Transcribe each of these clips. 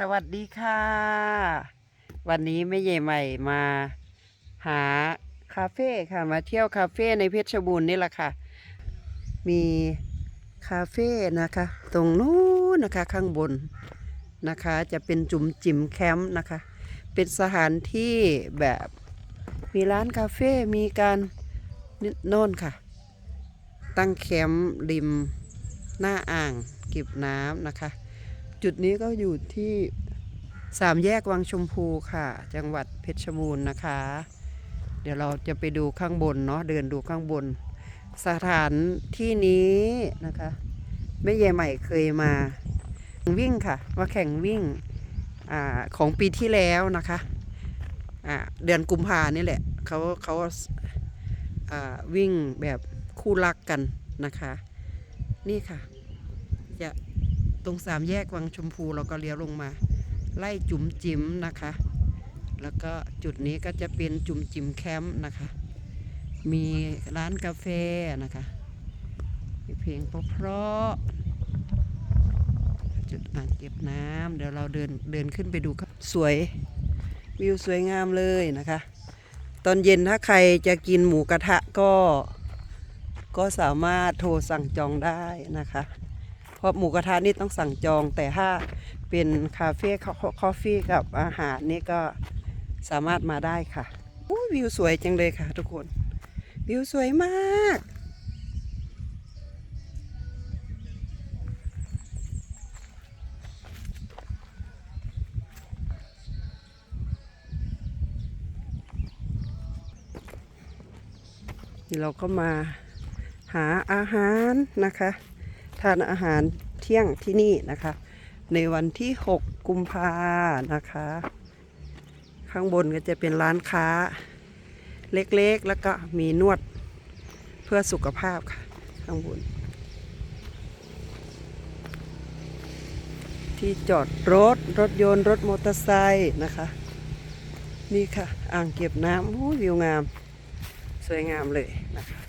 สวัสดีค่ะ วันนี้แม่เย่ใหม่มาหาคาเฟ่ค่ะมาเที่ยวคาเฟ่ในเพชรบูรณ์นี่แหละค่ะ มีคาเฟ่นะคะ ตรงนู้นนะคะข้างบนนะคะ จะเป็นจุ่มจิ๋มแคมป์นะคะ เป็นสถานที่แบบมีร้านคาเฟ่มีการนิโน่นค่ะ ตั้งแคมป์ริมหน้าอ่างเก็บน้ำนะคะ จุดนี้ก็อยู่ที่สามแยกวังชมพูค่ะ จังหวัดเพชรบูรณ์นะคะ เดี๋ยวเราจะไปดูข้างบนเนาะเดินดูข้างบน สถานที่นี้นะคะแม่เยใหม่เคยมาวิ่งค่ะมาแข่งวิ่งอของปีที่แล้วนะคะอ่าเดือนกุมภานี่แหละเขาเขาวิ่งแบบคู่รักกันนะคะ นี่ค่ะจะ ตรงสามแยกวังชมพูเราก็เลี้ยวลงมา ไล่จุ๋มจิ๋มนะคะ แล้วก็จุดนี้ก็จะเป็นจุ๋มจิ๋มแคมป์นะคะ มีร้านกาแฟนะคะมีเพลงเพราะๆจุดอ่างเก็บน้ำเดี๋ยวเราเดินเดินขึ้นไปดูครับสวยวิวสวยงามเลยนะคะ ตอนเย็นถ้าใครจะกินหมูกระทะก็ ก็สามารถโทรสั่งจองได้นะคะ เพราะหมูกระทะนี่ต้องสั่งจอง แต่ถ้าเป็นคาเฟ่คอฟฟี่กับอาหารนี่ก็สามารถมาได้ค่ะวิวสวยจังเลยค่ะทุกคน วิวสวยมากนี่เราก็มาหาอาหารนะคะ ทานอาหารเที่ยงที่นี่นะคะ ในวันที่ 6 กุมภานะคะ ข้างบนก็จะเป็นร้านค้า เล็กๆ แล้วก็มีนวดเพื่อสุขภาพค่ะ ข้างบน ที่จอดรถ รถยนต์ รถมอเตอร์ไซค์นะคะ นี่ค่ะ อ่างเก็บน้ำโอ้ยวิวงาม สวยงามเลยนะคะ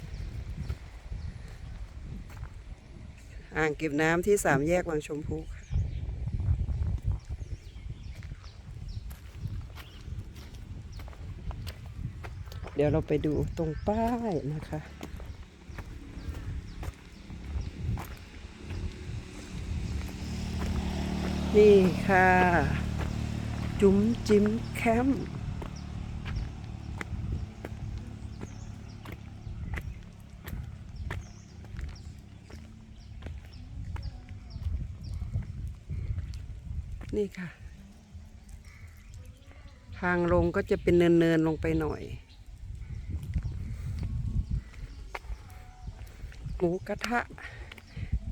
อ่างเก็บน้ำที่สามแยกวังชมพูค่ะเดี๋ยวเราไปดูตรงป้ายนะคะ นี่ค่ะ จุ๋มจิ๋มแคมป์ นี่ค่ะ ทางลงก็จะเป็นเนินๆลงไปหน่อย หมูกระทะ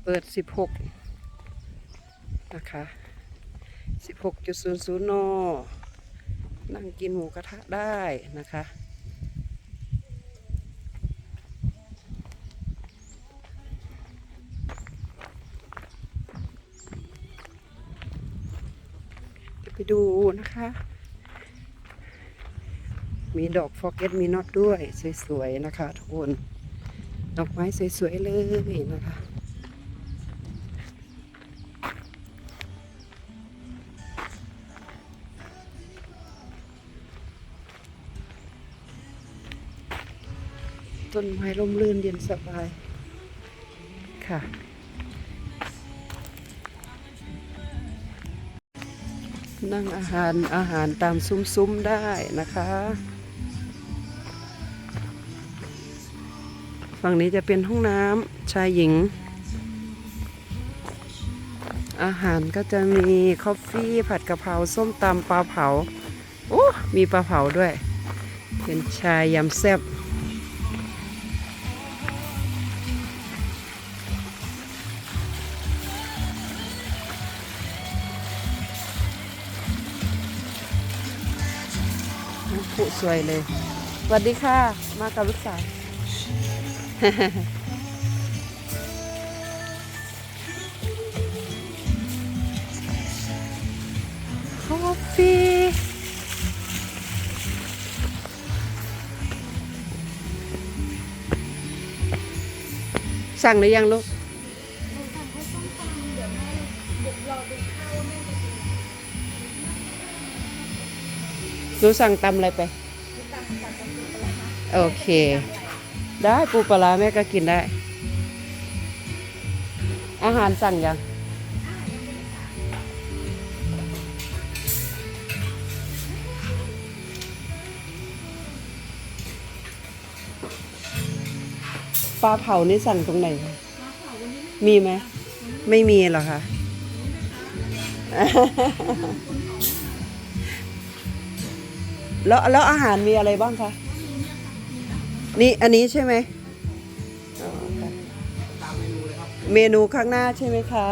เปิด 16 นะคะ 16.00นนั่งกินหมูกระทะได้นะคะ จะไป ดูนะคะ มีดอกฟอกเก็ตมีน็อตด้วย สวยๆนะคะทุกคน ดอกไม้สวยๆเลยนะคะ ต้นไม้ร่มรื่นเย็นสบายค่ะ นั่งอาหารอาหารตามซุ้มๆได้นะคะ ฝั่งนี้จะเป็นห้องน้ำชายหญิง อาหารก็จะมีคอฟฟี่ผัดกะเพราส้มตำปลาเผา โอ้ มีปลาเผาด้วย เป็นชายยำแซ่บ ผู้สวยเลยสวัสดีค่ะ มากับลูกสาวคอฟฟี่สั่งหรือยังลูกูสั่งตำอะไรไป โอเค ได้ปูปลาร้าแม่ก็กินได้ อาหารสั่งยัง ปลาเผานี่สั่งตรงไหนคะมีไหม ไม่มีเหรอคะ แล้วแล้วอาหารมีอะไรบ้างคะนี่อันนี้ใช่ไหมอ๋อค่ะเมนูข้างหน้าใช่ไหมคะ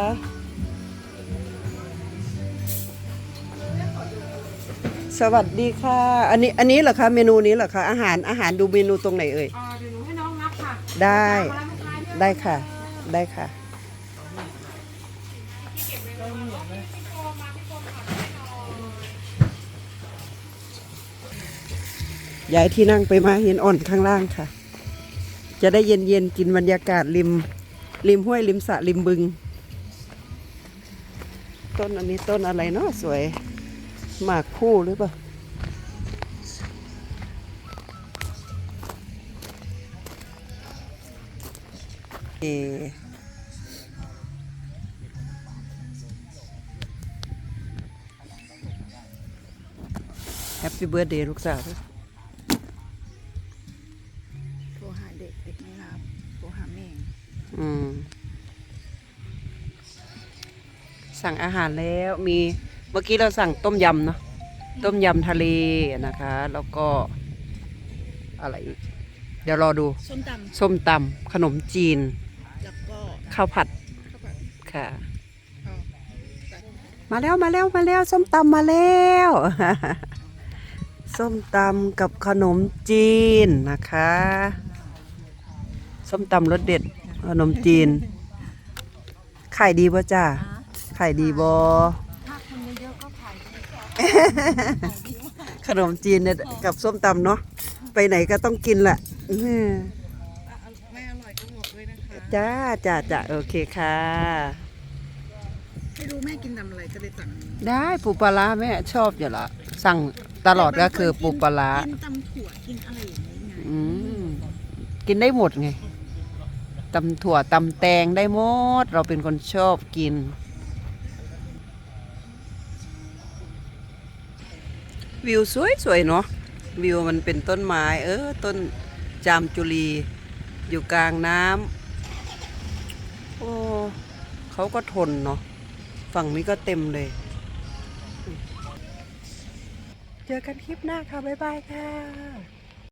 สวัสดีค่ะ อันนี้อันนี้เหรอคะเมนูนี้เหรอคะอาหารอาหารดูเมนูตรงไหนเอ่ยอ่าเดี๋ยวหนูให้น้องนับค่ะได้มาแล้วมาแล้วได้ค่ะ ได้ค่ะ ย้ายที่นั่งไปมาเห็นอ่อนข้างล่างค่ะ จะได้เย็นเย็นกินบรรยากาศริม ริมห้วยริมสระริมบึง ต้นอันนี้ต้นอะไรเนาะสวย หมากคู่หรือเปล่าเอแฮปปี้เบิร์ดเดย์ลูกสาว รับโทรหาแม่อืม สั่งอาหารแล้วมีเมื่อกี้เราสั่งต้มยำเนาะต้มยำทะเลนะคะ แล้วก็อะไรอีก เดี๋ยวรอดู ส้มตส้มตำขนมจีนำแล้วก็ข้าวผัดข้าวผัดค่ะข้าวมาแล้วมาแล้วมาแล้ว ส้มตำมาแล้ว ส้มตำกับขนมจีนนะคะ ส้มตำรสเด็ดขนมจีนขายดีบ่จ้าขายดีบ่ถ้าคนเยอะๆก็ขายดีขนมจีนเนี่ยกับส้มตำเนาะไปไหนก็ต้องกินแหละอื้อหือไม่อร่อยก็บอกด้วยนะคะจ้าจ้าจ้าโอเคค่ะไม่รู้แม่กินตำอะไรก็เลยสั่งได้ปูปลาร้าแม่ชอบอยู่ละสั่งตลอดก็คือปูปลาร้ากินตำถั่วกินอะไรอย่างนี้ไงอืมกินได้หมดไง ตำถั่วตำแตงได้หมด เราเป็นคนชอบกิน วิวสวยๆเนาะวิวมันเป็นต้นไม้ เออ ต้นจามจุลี อยู่กลางน้ำโอ้เขาก็ทนเนาะฝั่งนี้ก็เต็มเลย เจอกันคลิปหน้าค่ะ บ๊ายบายค่ะ